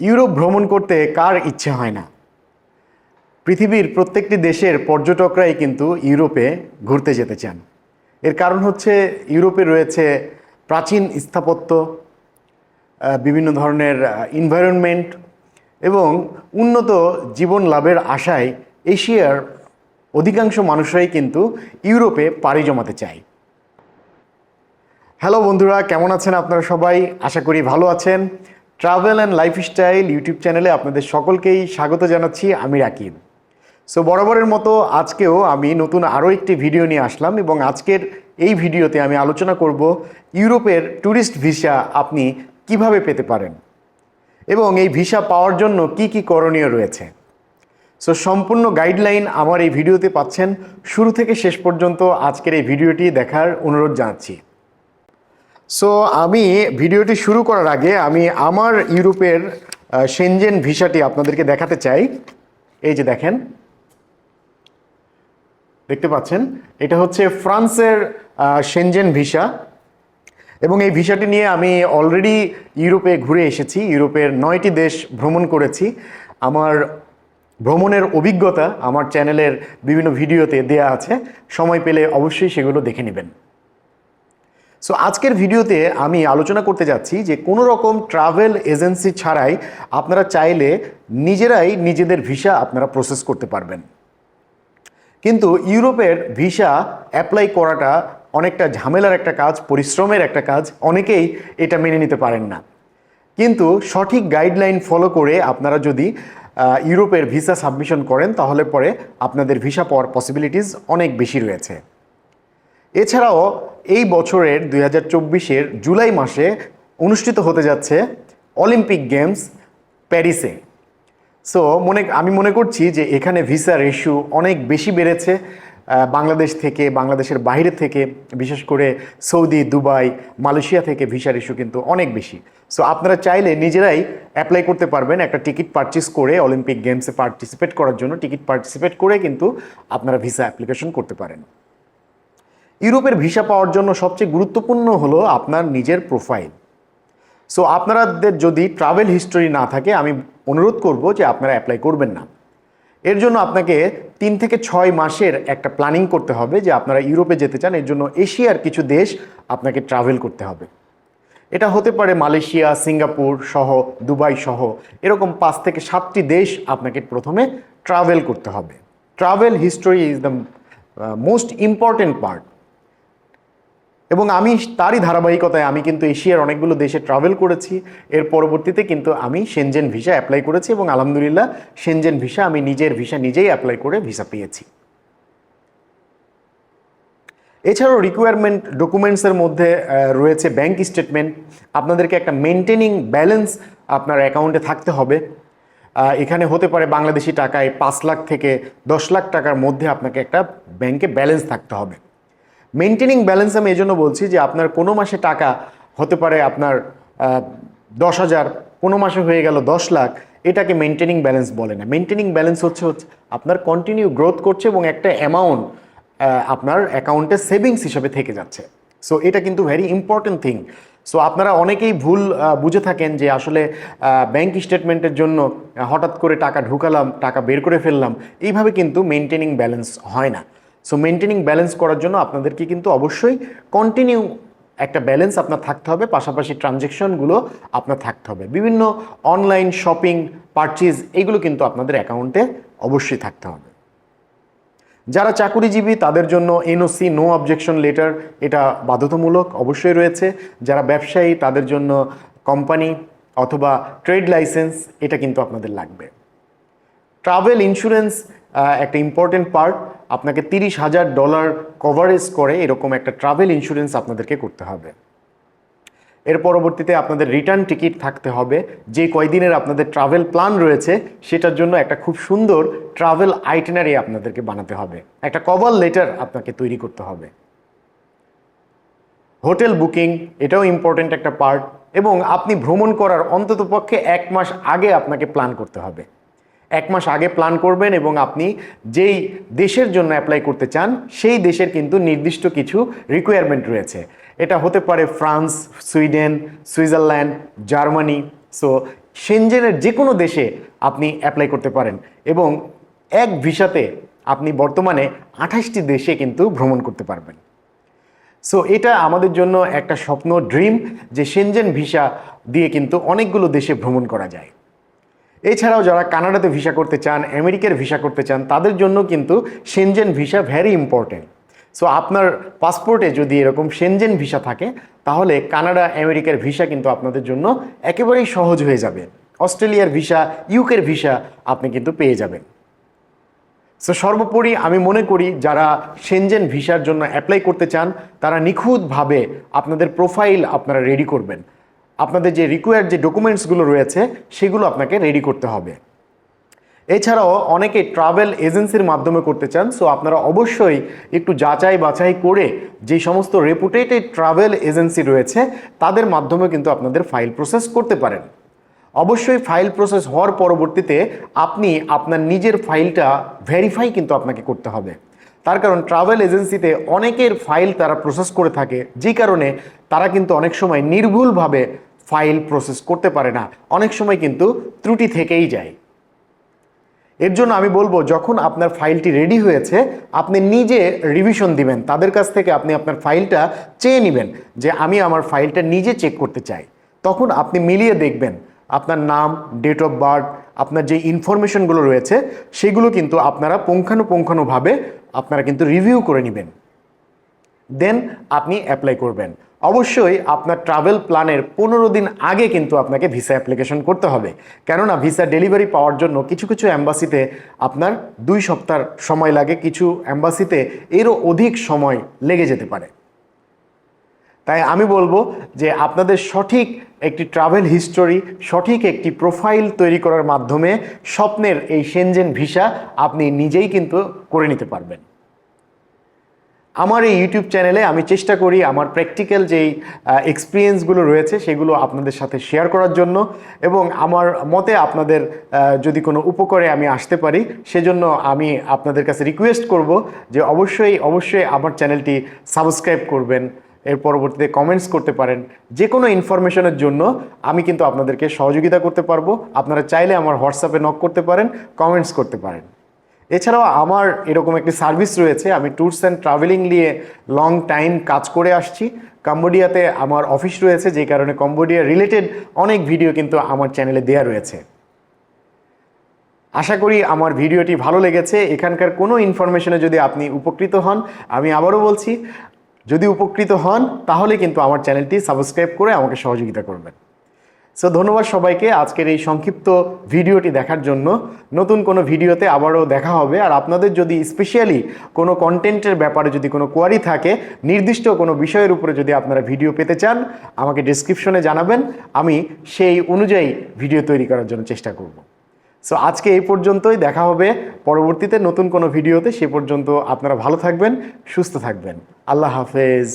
Europe ভ্রমণ করতে কার ইচ্ছে হয় না? পৃথিবীর প্রত্যেকটি দেশের পর্যটকরাই কিন্তু ইউরোপে ঘুরতে যেতে চান। এর কারণ হচ্ছে ইউরোপে রয়েছে প্রাচীন স্থাপত্য বিভিন্ন ধরনের ইনভায়রনমেন্ট এবং উন্নত জীবন লাভের আশায় এশিয়ার অধিকাংশ মানুষরাই কিন্তু ইউরোপে পাড়ি জমাতে চায়। হ্যালো বন্ধুরা, কেমন আছেন আপনারা সবাই? আশা করি ভালো আছেন। ট্রাভেল অ্যান্ড লাইফস্টাইল ইউটিউব চ্যানেলে আপনাদের সকলকেই স্বাগত জানাচ্ছি, আমি রাকিব। সো বরাবরের মতো আজকেও আমি নতুন আরও একটি ভিডিও নিয়ে আসলাম এবং আজকের এই ভিডিওতে আমি আলোচনা করব ইউরোপের ট্যুরিস্ট ভিসা আপনি কীভাবে পেতে পারেন এবং এই ভিসা পাওয়ার জন্য কি কি করণীয় রয়েছে। সো সম্পূর্ণ গাইডলাইন আমার এই ভিডিওতে পাচ্ছেন। শুরু থেকে শেষ পর্যন্ত আজকের এই ভিডিওটি দেখার অনুরোধ জানাচ্ছি। সো আমি ভিডিওটি শুরু করার আগে আমি আমার ইউরোপের সেনজেন ভিসাটি আপনাদেরকে দেখাতে চাই। এই যে দেখেন। দেখতে পাচ্ছেন? এটা হচ্ছে ফ্রান্সের সেনজেন ভিসা। এবং এই ভিসাটি নিয়ে আমি অলরেডি ইউরোপে ঘুরে এসেছি। ইউরোপের নয়টি দেশ ভ্রমণ করেছি। আমার ভ্রমণের অভিজ্ঞতা আমার চ্যানেলের বিভিন্ন ভিডিওতে দেয়া আছে। সময় পেলে অবশ্যই সেগুলো দেখে নেবেন। সো আজকের ভিডিওতে আমি আলোচনা করতে যাচ্ছি যে কোনো রকম ট্রাভেল এজেন্সি ছাড়াই আপনারা চাইলে নিজেরাই নিজেদের ভিসা আপনারা প্রসেস করতে পারবেন। কিন্তু ইউরোপের ভিসা অ্যাপ্লাই করাটা অনেকটা ঝামেলার একটা কাজ, পরিশ্রমের একটা কাজ, অনেকেই এটা মেনে নিতে পারেন না। কিন্তু সঠিক গাইডলাইন ফলো করে আপনারা যদি ইউরোপের ভিসা সাবমিশন করেন, তাহলে পরে আপনাদের ভিসা পাওয়ার পসিবিলিটিস অনেক বেশি রয়েছে। এছাড়াও এই বছরের দুই হাজার চব্বিশের জুলাই মাসে অনুষ্ঠিত হতে যাচ্ছে অলিম্পিক গেমস প্যারিসে। সো মনে, আমি মনে করছি যে এখানে ভিসা রেশিও অনেক বেশি বেড়েছে বাংলাদেশ থেকে, বাংলাদেশের বাইরে থেকে, বিশেষ করে সৌদি, দুবাই, মালয়েশিয়া থেকে ভিসা রেশিও কিন্তু অনেক বেশি। সো আপনারা চাইলে নিজেরাই অ্যাপ্লাই করতে পারবেন একটা টিকিট পারচেস করে অলিম্পিক গেমসে পার্টিসিপেট করার জন্য। টিকিট পার্টিসিপেট করে কিন্তু আপনারা ভিসা অ্যাপ্লিকেশন করতে পারেন। ইউরোপের ভিসা পাওয়ার জন্য সবচেয়ে গুরুত্বপূর্ণ হলো আপনার নিজের প্রোফাইল। সো আপনাদের যদি ট্রাভেল হিস্টোরি না থাকে, আমি অনুরোধ করব যে আপনারা অ্যাপ্লাই করবেন না। এর জন্য আপনাকে তিন থেকে ছয় মাসের একটা প্ল্যানিং করতে হবে যে আপনারা ইউরোপে যেতে চান। এর জন্য এশিয়ার কিছু দেশ আপনাকে ট্রাভেল করতে হবে। এটা হতে পারে মালয়েশিয়া, সিঙ্গাপুর সহ, দুবাই সহ, এরকম পাঁচ থেকে সাতটি দেশ আপনাকে প্রথমে ট্রাভেল করতে হবে। Travel history is the most important part এবং আমি তারই ধারাবাহিকতায় আমি কিন্তু এশিয়ার অনেকগুলো দেশে ট্রাভেল করেছি। এর পরবর্তীতে কিন্তু আমি সেনজেন ভিসা অ্যাপ্লাই করেছি এবং আলহামদুলিল্লাহ সেনজেন ভিসা আমি নিজের ভিসা নিজেই অ্যাপ্লাই করে ভিসা পেয়েছি। এছাড়াও রিকোয়ারমেন্ট ডকুমেন্টসের মধ্যে রয়েছে ব্যাংক স্টেটমেন্ট আপনাদেরকে একটা মেনটেনিং ব্যালেন্স আপনার অ্যাকাউন্টে থাকতে হবে। এখানে হতে পারে বাংলাদেশি টাকায় পাঁচ লাখ থেকে দশ লাখ টাকার মধ্যে আপনাকে একটা ব্যাংকে ব্যালেন্স থাকতে হবে। মেনটেনিং ব্যালেন্স আমি এই জন্য বলছি যে আপনার কোনো মাসে টাকা হতে পারে আপনার দশ হাজার, কোনো মাসে হয়ে গেল দশ লাখ, এটাকে মেনটেনিং ব্যালেন্স বলে না। মেনটেনিং ব্যালেন্স হচ্ছে হচ্ছে আপনার কন্টিনিউ গ্রোথ করছে এবং একটা অ্যামাউন্ট আপনার অ্যাকাউন্টে সেভিংস হিসাবে থেকে যাচ্ছে। সো এটা কিন্তু ভেরি ইম্পর্টেন্ট থিং সো আপনারা অনেকেই ভুল বুঝে থাকেন যে আসলে ব্যাংক স্টেটমেন্টের জন্য হঠাৎ করে টাকা ঢুকালাম, টাকা বের করে ফেললাম, এইভাবে কিন্তু মেনটেনিং ব্যালেন্স হয় না। সো মেনটেনিং ব্যালেন্স করার জন্য আপনাদেরকে কিন্তু অবশ্যই কন্টিনিউ একটা ব্যালেন্স আপনার থাকতে হবে, পাশাপাশি ট্রানজ্যাকশনগুলো আপনার থাকতে হবে। বিভিন্ন অনলাইন শপিং পারচেজ এগুলো কিন্তু আপনাদের অ্যাকাউন্টে অবশ্যই থাকতে হবে। যারা চাকুরিজীবী, তাদের জন্য এনওসি নো অবজেকশন লেটার এটা বাধ্যতামূলক অবশ্যই রয়েছে। যারা ব্যবসায়ী, তাদের জন্য কোম্পানি অথবা ট্রেড লাইসেন্স এটা কিন্তু আপনাদের লাগবে। ট্রাভেল ইন্স্যুরেন্স একটা ইম্পর্টেন্ট পার্ট আপনাকে তিরিশ হাজার ডলার কভারেজ করে এরকম একটা ট্রাভেল ইন্স্যুরেন্স আপনাদেরকে করতে হবে। এর পরবর্তীতে আপনাদের রিটার্ন টিকিট থাকতে হবে। যে কয়দিনের আপনাদের ট্রাভেল প্ল্যান রয়েছে, সেটার জন্য একটা খুব সুন্দর ট্রাভেল আইটেনারি আপনাদেরকে বানাতে হবে। একটা কভার লেটার আপনাকে তৈরি করতে হবে। হোটেল বুকিং, এটাও ইম্পর্টেন্ট একটা পার্ট এবং আপনি ভ্রমণ করার অন্ততপক্ষে এক মাস আগে আপনাকে প্ল্যান করতে হবে। এক মাস আগে প্ল্যান করবেন এবং আপনি যেই দেশের জন্য অ্যাপ্লাই করতে চান, সেই দেশের কিন্তু নির্দিষ্ট কিছু রিকোয়ারমেন্ট রয়েছে। এটা হতে পারে France, Sweden, Switzerland, Germany. So সেনজেনের যে কোনো দেশে আপনি অ্যাপ্লাই করতে পারেন এবং এক ভিসাতে আপনি বর্তমানে আঠাশটি দেশে কিন্তু ভ্রমণ করতে পারবেন। সো এটা আমাদের জন্য একটা স্বপ্ন ড্রিম যে সেনজেন ভিসা দিয়ে কিন্তু অনেকগুলো দেশে ভ্রমণ করা যায়। এছাড়াও যারা কানাডাতে ভিসা করতে চান, আমেরিকার ভিসা করতে চান, তাদের জন্য কিন্তু Schengen visa very important so আপনার পাসপোর্টে যদি এরকম সেনজেন ভিসা থাকে, তাহলে কানাডা, আমেরিকার ভিসা কিন্তু আপনাদের জন্য একেবারেই সহজ হয়ে যাবে। অস্ট্রেলিয়ার ভিসা, ইউকের ভিসা আপনি কিন্তু পেয়ে যাবেন। সো সর্বোপরি আমি মনে করি যারা সেনজেন ভিসার জন্য অ্যাপ্লাই করতে চান, তারা নিখুঁতভাবে আপনাদের প্রোফাইল আপনারা রেডি করবেন। আপনাদের যে রিকোয়ার্ড যে ডকুমেন্টসগুলো রয়েছে, সেগুলো আপনাকে রেডি করতে হবে। এছাড়াও অনেকে ট্রাভেল এজেন্সির মাধ্যমে করতে চান সো আপনারা অবশ্যই একটু যাচাই বাছাই করে যে সমস্ত রেপুটেটেড ট্রাভেল এজেন্সি রয়েছে, তাদের মাধ্যমে কিন্তু আপনাদের ফাইল প্রসেস করতে পারেন। অবশ্যই ফাইল প্রসেস হওয়ার পরবর্তীতে আপনি আপনার নিজের ফাইলটা ভেরিফাই কিন্তু আপনাকে করতে হবে। তার কারণ ট্রাভেল এজেন্সিতে অনেকের ফাইল তারা প্রসেস করে থাকে, যে কারণে তারা কিন্তু অনেক সময় নির্ভুলভাবে ফাইল প্রসেস করতে পারে না, অনেক সময় কিন্তু ত্রুটি থেকেই যায়। এর জন্য আমি বলব, যখন আপনার ফাইলটি রেডি হয়েছে, আপনি নিজে রিভিশন দিবেন। তাদের কাছ থেকে আপনি আপনার ফাইলটা চেয়ে নেবেন যে, আমি আমার ফাইলটা নিজে চেক করতে চাই। তখন আপনি মিলিয়ে দেখবেন, আপনার নাম ডেট অফ বার্থ আপনার যে ইনফরমেশনগুলো রয়েছে, সেগুলো কিন্তু আপনারা পুঙ্খানুপুঙ্খানুভাবে আপনারা কিন্তু রিভিউ করে নেবেন। দেন আপনি অ্যাপ্লাই করবেন। অবশ্যই আপনার ট্রাভেল প্ল্যানের পনেরো দিন আগে কিন্তু আপনাকে ভিসা অ্যাপ্লিকেশন করতে হবে। কেননা ভিসা ডেলিভারি পাওয়ার জন্য কিছু কিছু অ্যাম্বাসিতে আপনার দুই সপ্তাহ সময় লাগে, কিছু অ্যাম্বাসিতে এরও অধিক সময় লেগে যেতে পারে। তাই আমি বলব যে আপনাদের সঠিক একটি ট্রাভেল হিস্টোরি সঠিক একটি প্রোফাইল তৈরি করার মাধ্যমে স্বপ্নের এই সেনজেন ভিসা আপনি নিজেই কিন্তু করে নিতে পারবেন। আমার এই ইউটিউব চ্যানেলে আমি চেষ্টা করি আমার প্র্যাকটিক্যাল যেই এক্সপিরিয়েন্সগুলো রয়েছে সেগুলো আপনাদের সাথে শেয়ার করার জন্য এবং আমার মতে আপনাদের যদি কোনো উপকারে আমি আসতে পারি সেজন্য আমি আপনাদের কাছে রিকোয়েস্ট করব যে অবশ্যই অবশ্যই আমার চ্যানেলটি সাবস্ক্রাইব করবেন, এর পরবর্তীতে কমেন্টস করতে পারেন। যে কোনো ইনফরমেশনের জন্য আমি কিন্তু আপনাদেরকে সহযোগিতা করতে পারব। আপনারা চাইলে আমার হোয়াটসঅ্যাপে নক করতে পারেন কমেন্টস করতে পারেন। এছাড়াও আমার এরকম একটি সার্ভিস রয়েছে, আমি ট্যুরস অ্যান্ড ট্রাভেলিং নিয়ে লং টাইম কাজ করে আসছি। কম্বোডিয়াতে আমার অফিস রয়েছে, যে কারণে কম্বোডিয়া রিলেটেড অনেক ভিডিও কিন্তু আমার চ্যানেলে দেয়া রয়েছে। আশা করি আমার ভিডিওটি ভালো লেগেছে। এখানকার কোনো ইনফরমেশনে যদি আপনি উপকৃত হন, আমি আবারও বলছি, যদি উপকৃত হন, তাহলে কিন্তু আমার চ্যানেলটি সাবস্ক্রাইব করে আমাকে সহযোগিতা করবেন। সো ধন্যবাদ সবাইকে আজকের এই সংক্ষিপ্ত ভিডিওটি দেখার জন্য। নতুন কোনো ভিডিওতে আবারও দেখা হবে। আর আপনাদের যদি স্পেশালি কোনো কন্টেন্টের ব্যাপারে যদি কোনো কোয়ারি থাকে, নির্দিষ্ট কোনো বিষয়ের উপরে যদি আপনারা ভিডিও পেতে চান, আমাকে ডিসক্রিপশনে জানাবেন। আমি সেই অনুযায়ী ভিডিও তৈরি করার জন্য চেষ্টা করব। সো আজকে এই পর্যন্তই। দেখা হবে পরবর্তীতে নতুন কোনো ভিডিওতে। সে পর্যন্ত আপনারা ভালো থাকবেন, সুস্থ থাকবেন। আল্লাহ হাফেজ।